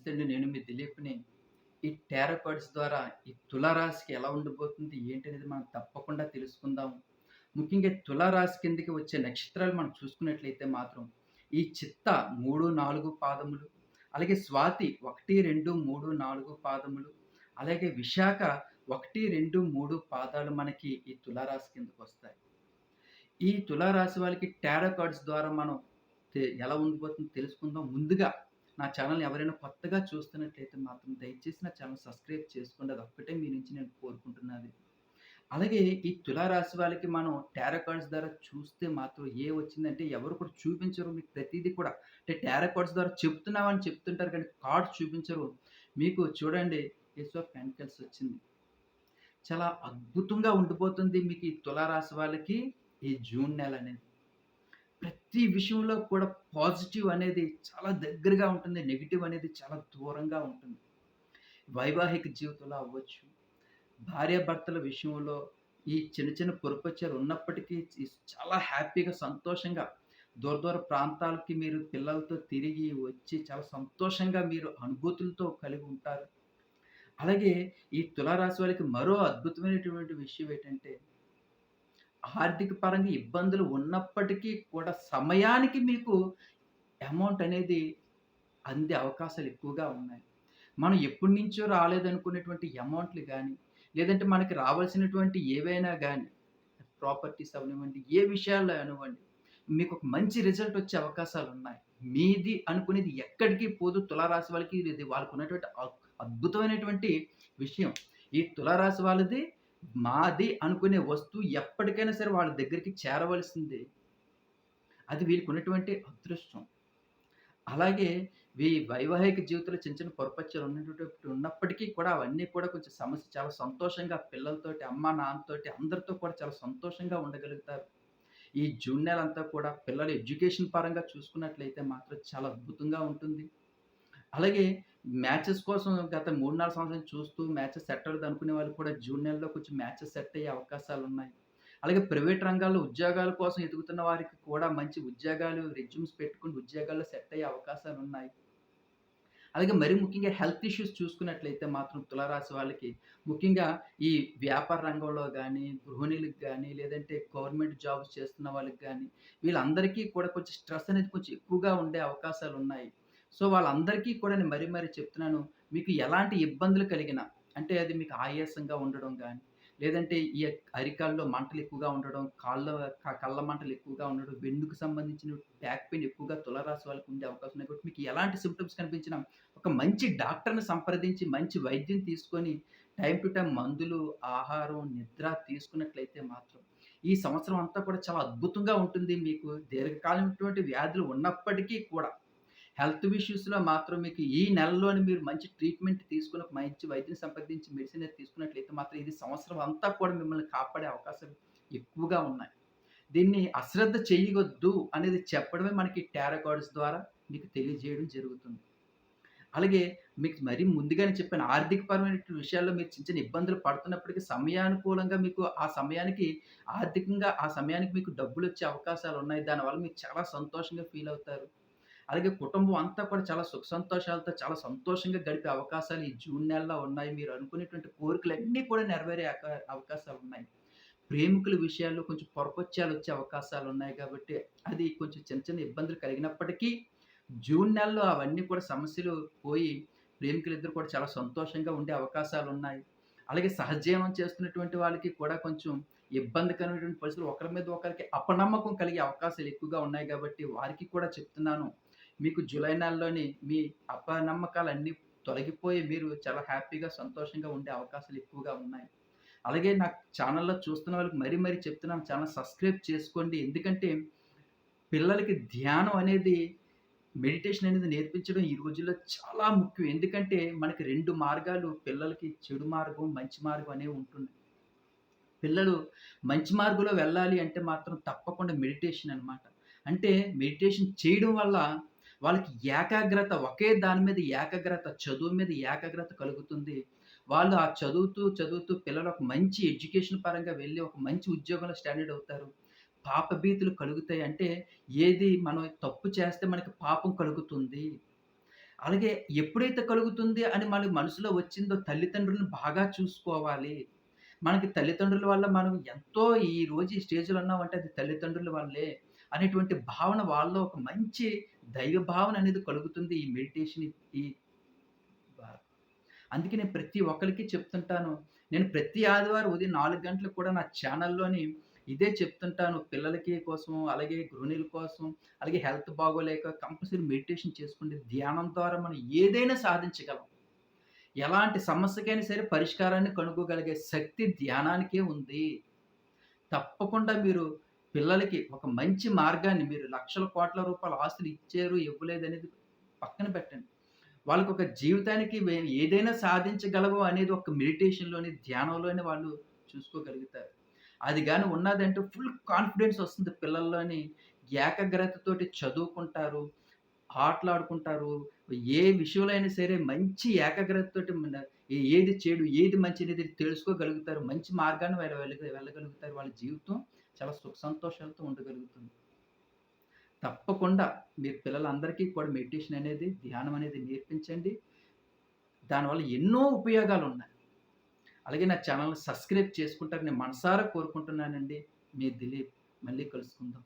నమస్తే నేను మీ దిలీప్‌ని. ఈ టారో కార్డ్స్ ద్వారా ఈ తులారాశికి ఎలా ఉండబోతుంది, ఏంటనేది మనం తప్పకుండా తెలుసుకుందాం. ముఖ్యంగా తులారాశి కిందకి వచ్చే నక్షత్రాలు మనం చూసుకున్నట్లయితే మాత్రం ఈ చిత్త 3, 4 పాదములు, అలాగే స్వాతి 1, 2, 3, 4 పాదములు, అలాగే విశాఖ 1, 2, 3 పాదాలు మనకి ఈ తులారాశి కిందకొస్తాయి. ఈ తులారాశి వాళ్ళకి టారో కార్డ్స్ ద్వారా మనం ఎలా ఉండిపోతుందో తెలుసుకుందాం. ముందుగా నా ఛానల్ ఎవరైనా కొత్తగా చూస్తున్నట్లయితే మాత్రం దయచేసి నా ఛానల్ సబ్స్క్రైబ్ చేసుకోండి. ఒక్కటే మీ నుంచి నేను కోరుకుంటున్నది. అలాగే ఈ తులారాశి వాళ్ళకి మనం టారో కార్డ్స్ ద్వారా చూస్తే మాత్రం ఏ వచ్చిందంటే ఎవరు కూడా చూపించరు. మీకు ప్రతిదీ కూడా అంటే టారో కార్డ్స్ ద్వారా చెప్తున్నామని చెప్తుంటారు కానీ కార్డ్స్ చూపించరు. మీకు చూడండి ఏస్ ఆఫ్ పెంటికల్స్ వచ్చింది. చాలా అద్భుతంగా ఉండిపోతుంది మీకు ఈ తులారాశి వాళ్ళకి ఈ జూన్ నెల అనేది. ప్రతి విషయంలో కూడా పాజిటివ్ అనేది చాలా దగ్గరగా ఉంటుంది. నెగిటివ్ అనేది చాలా దూరంగా ఉంటుంది. వైవాహిక జీవితంలో అవ్వచ్చు, భార్యాభర్తల విషయంలో ఈ చిన్న చిన్న పొరపచ్చాలు ఉన్నప్పటికీ చాలా హ్యాపీగా, సంతోషంగా దూర దూర ప్రాంతాలకి మీరు పిల్లలతో తిరిగి వచ్చి చాలా సంతోషంగా మీరు అనుభూతులతో కలిగి ఉంటారు. అలాగే ఈ తులారాశి వాళ్ళకి మరో అద్భుతమైనటువంటి విషయం ఏంటంటే ఆర్థిక పరంగా ఇబ్బందులు ఉన్నప్పటికీ కూడా సమయానికి మీకు అమౌంట్ అనేది అందే అవకాశాలు ఎక్కువగా ఉన్నాయి. మనం ఎప్పటినుంచో రాలేదనుకునేటువంటి అమౌంట్‌లు కానీ లేదంటే మనకి రావాల్సినటువంటి ఏవైనా కానీ ప్రాపర్టీస్ అవనివ్వండి ఏ విషయాల్లో అనివ్వండి, ఒక మంచి రిజల్ట్ వచ్చే అవకాశాలు ఉన్నాయి మీది అనుకునేది ఎక్కడికి పోదు. తులారాశి వాళ్ళకి ఇది వాళ్ళకున్నటువంటి ఉన్నటువంటి అద్భుతమైనటువంటి విషయం. ఈ తులారాశి వాళ్ళది మాది అనుకునే వస్తువు ఎప్పటికైనా సరే వాళ్ళ దగ్గరికి చేరవలసిందే. అది వీళ్ళకి ఉన్నటువంటి అదృష్టం. అలాగే వీ వైవాహిక జీవితంలో చిన్న చిన్న పొరపచ్చాలు ఉన్నటువంటి ఉన్నప్పటికీ కూడా అవన్నీ కూడా కొంచెం సమస్య చాలా సంతోషంగా పిల్లలతోటి, అమ్మ, నాన్నతోటి అందరితో కూడా చాలా సంతోషంగా ఉండగలుగుతారు. ఈ జూన్ నెలంతా కూడా పిల్లల ఎడ్యుకేషన్ పరంగా చూసుకున్నట్లయితే మాత్రం చాలా అద్భుతంగా ఉంటుంది. అలాగే మ్యాచెస్ కోసం గత 3, 4 సంవత్సరాలు చూస్తూ మ్యాచెస్ సెట్ అవ్వలేదు అనుకునే వాళ్ళు కూడా జూన్ నెలలో కొంచెం మ్యాచెస్ సెట్ అయ్యే అవకాశాలు ఉన్నాయి. అలాగే ప్రైవేట్ రంగాల్లో ఉద్యోగాల కోసం ఎదుగుతున్న వారికి కూడా మంచి ఉద్యోగాలు రెజ్యూమ్స్ పెట్టుకుని ఉద్యోగాల్లో సెట్ అయ్యే అవకాశాలు ఉన్నాయి. అలాగే మరి ముఖ్యంగా హెల్త్ ఇష్యూస్ చూసుకున్నట్లయితే మాత్రం తులారాశి వాళ్ళకి ముఖ్యంగా ఈ వ్యాపార రంగంలో కానీ గృహిణులకు కానీ లేదంటే గవర్నమెంట్ జాబ్స్ చేస్తున్న వాళ్ళకి కానీ వీళ్ళందరికీ కూడా కొంచెం స్ట్రెస్ అనేది కొంచెం ఎక్కువగా ఉండే అవకాశాలు ఉన్నాయి. సో, వాళ్ళందరికీ కూడా నేను మరీ మరీ చెప్తున్నాను. మీకు ఎలాంటి ఇబ్బందులు కలిగినా అంటే అది మీకు ఆయాసంగా ఉండడం కానీ లేదంటే ఈ అరికాల్లో మంటలు ఎక్కువగా ఉండడం, కాళ్ళ కళ్ళ మంటలు ఎక్కువగా ఉండడం, వెన్నుకు సంబంధించిన బ్యాక్ పెయిన్ ఎక్కువగా తులరాశి వాళ్ళకి ఉండే అవకాశం ఉన్నాయి కాబట్టి మీకు ఎలాంటి సిమ్టమ్స్ కనిపించినా ఒక మంచి డాక్టర్‌ని సంప్రదించి మంచి వైద్యం తీసుకొని టైం టు టైం మందులు, ఆహారం, నిద్ర తీసుకున్నట్లయితే మాత్రం ఈ సంవత్సరం అంతా కూడా చాలా అద్భుతంగా ఉంటుంది. మీకు దీర్ఘకాలికమైనటువంటి వ్యాధులు ఉన్నప్పటికీ కూడా హెల్త్ ఇష్యూస్‌లో మాత్రం మీకు ఈ నెలలోనే మీరు మంచి ట్రీట్మెంట్ తీసుకుని మంచి వైద్యం సంప్రదించి మెడిసిన్ అనేది తీసుకున్నట్లయితే మాత్రం ఇది సంవత్సరం అంతా కూడా మిమ్మల్ని కాపాడే అవకాశాలు ఎక్కువగా ఉన్నాయి. దీన్ని అశ్రద్ధ చేయవద్దు అనేది చెప్పడమే మనకి టారకార్డ్స్ ద్వారా మీకు తెలియజేయడం జరుగుతుంది. అలాగే మీకు మరీ ముందుగానే చెప్పాను పరమైన విషయాల్లో మీరు చిన్న చిన్న ఇబ్బందులు పడుతున్నప్పటికీ సమయానుకూలంగా మీకు ఆ సమయానికి ఆర్థికంగా ఆ సమయానికి మీకు డబ్బులు వచ్చే అవకాశాలు ఉన్నాయి దానివల్ల మీరు చాలా సంతోషంగా ఫీల్ అవుతారు. అలాగే కుటుంబం అంతా కూడా చాలా సుఖ సంతోషాలతో చాలా సంతోషంగా గడిపే అవకాశాలు ఈ జూన్ నెలలో ఉన్నాయి. మీరు అనుకునేటువంటి కోరికలు అన్నీ కూడా నెరవేరే అవకాశాలు ఉన్నాయి ప్రేమికుల విషయాల్లో కొంచెం పొరపచ్చాలు వచ్చే అవకాశాలు ఉన్నాయి కాబట్టి అది కొంచెం చిన్న చిన్న ఇబ్బందులు కలిగినప్పటికీ జూన్ నెలలో అవన్నీ కూడా సమస్యలు పోయి ప్రేమికులిద్దరూ కూడా చాలా సంతోషంగా ఉండే అవకాశాలు ఉన్నాయి అలాగే సహజీవనం చేస్తున్నటువంటి వాళ్ళకి కూడా కొంచెం ఇబ్బందికరమైనటువంటి పరిస్థితులు ఒకరి మీద ఒకరికి అపనమ్మకం కలిగే అవకాశాలు ఎక్కువగా ఉన్నాయి కాబట్టి వారికి కూడా చెప్తున్నాను. మీకు జూలై నెలలోని మీ అపనమ్మకాలన్నీ తొలగిపోయి మీరు చాలా హ్యాపీగా, సంతోషంగా ఉండే అవకాశాలు ఎక్కువగా ఉన్నాయి. అలాగే నా ఛానల్లో చూస్తున్న వాళ్ళకి మరీ మరీ చెప్తున్నాను ఛానల్ సబ్స్క్రైబ్ చేసుకోండి. ఎందుకంటే పిల్లలకి ధ్యానం అనేది మెడిటేషన్ అనేది నేర్పించడం ఈ రోజుల్లో చాలా ముఖ్యం. ఎందుకంటే మనకి రెండు మార్గాలు పిల్లలకి చెడు మార్గం, మంచి మార్గం అనేవి ఉంటుంది పిల్లలు మంచి మార్గంలో వెళ్ళాలి అంటే మాత్రం తప్పకుండా మెడిటేషన్ అన్నమాట. అంటే మెడిటేషన్ చేయడం వల్ల వాళ్ళకి ఏకాగ్రత ఒకే దాని మీద ఏకాగ్రత, చదువు మీద ఏకాగ్రత కలుగుతుంది. వాళ్ళు ఆ చదువుతూ, చదువుతూ పిల్లలు ఒక మంచి ఎడ్యుకేషన్ పరంగా వెళ్ళి ఒక మంచి ఉద్యోగంలో స్టాండర్డ్ అవుతారు. పాపభీతులు కలుగుతాయి. అంటే ఏది మనం తప్పు చేస్తే మనకి పాపం కలుగుతుంది. అలాగే ఎప్పుడైతే కలుగుతుంది అని మనకి మనసులో వచ్చిందో తల్లిదండ్రులను బాగా చూసుకోవాలి. మనకి తల్లిదండ్రుల వల్ల మనం ఎంతో ఈరోజు ఈ స్టేజ్‌లో ఉన్నామంటే అది తల్లిదండ్రుల వల్లే అనేటువంటి భావన వాళ్ళలో ఒక మంచి దైవ భావన అనేది కలుగుతుంది ఈ మెడిటేషన్ ఈ అందుకే నేను ప్రతి ఒక్కరికి చెప్తుంటాను. నేను ప్రతి ఆదివారం ఉదయం నాలుగు గంటలకు కూడా నా ఛానల్‌లోని ఇదే చెప్తుంటాను. పిల్లలకి కోసం, అలాగే గృహిణుల కోసం, అలాగే హెల్త్ బాగోలేక కంపల్సరీ మెడిటేషన్ చేసుకుంటే ధ్యానం ద్వారా మనం ఏదైనా సాధించగలం. ఎలాంటి సమస్యకైనా సరే పరిష్కారాన్ని కనుక్కోగలిగే శక్తి ధ్యానానికే ఉంది. తప్పకుండా మీరు పిల్లలకి ఒక మంచి మార్గాన్ని మీరు లక్షల కోట్ల రూపాయల ఆస్తులు ఇచ్చారు, ఇవ్వలేదనేది పక్కన పెట్టండి. వాళ్ళకొక జీవితానికి ఏదైనా సాధించగలవు అనేది ఒక మెడిటేషన్‌లోని, ధ్యానంలోనే వాళ్ళు చూసుకోగలుగుతారు. అది కానీ ఉన్నదంటే ఫుల్ కాన్ఫిడెన్స్ వస్తుంది పిల్లల్లోని. ఏకాగ్రతతోటి చదువుకుంటారు, ఆటలాడుకుంటారు. ఏ విషయంలో అయినా సరే మంచి ఏకాగ్రతతోటి ఏది చెడు, ఏది మంచి అనేది తెలుసుకోగలుగుతారు. మంచి మార్గాన్ని వాళ్ళు వెళ్ళగలుగుతారు. వాళ్ళ జీవితం చాలా సుఖ సంతోషాలతో ఉండగలుగుతుంది. తప్పకుండా మీ పిల్లలందరికీ కూడా మెడిటేషన్ అనేది, ధ్యానం అనేది నేర్పించండి. దానివల్ల ఎన్నో ఉపయోగాలు ఉన్నాయి అలాగే నా ఛానల్ని సబ్స్క్రైబ్ చేసుకుంటారని మనసారా కోరుకుంటున్నానండి. మీ దిలీప్. మళ్ళీ కలుసుకుందాం.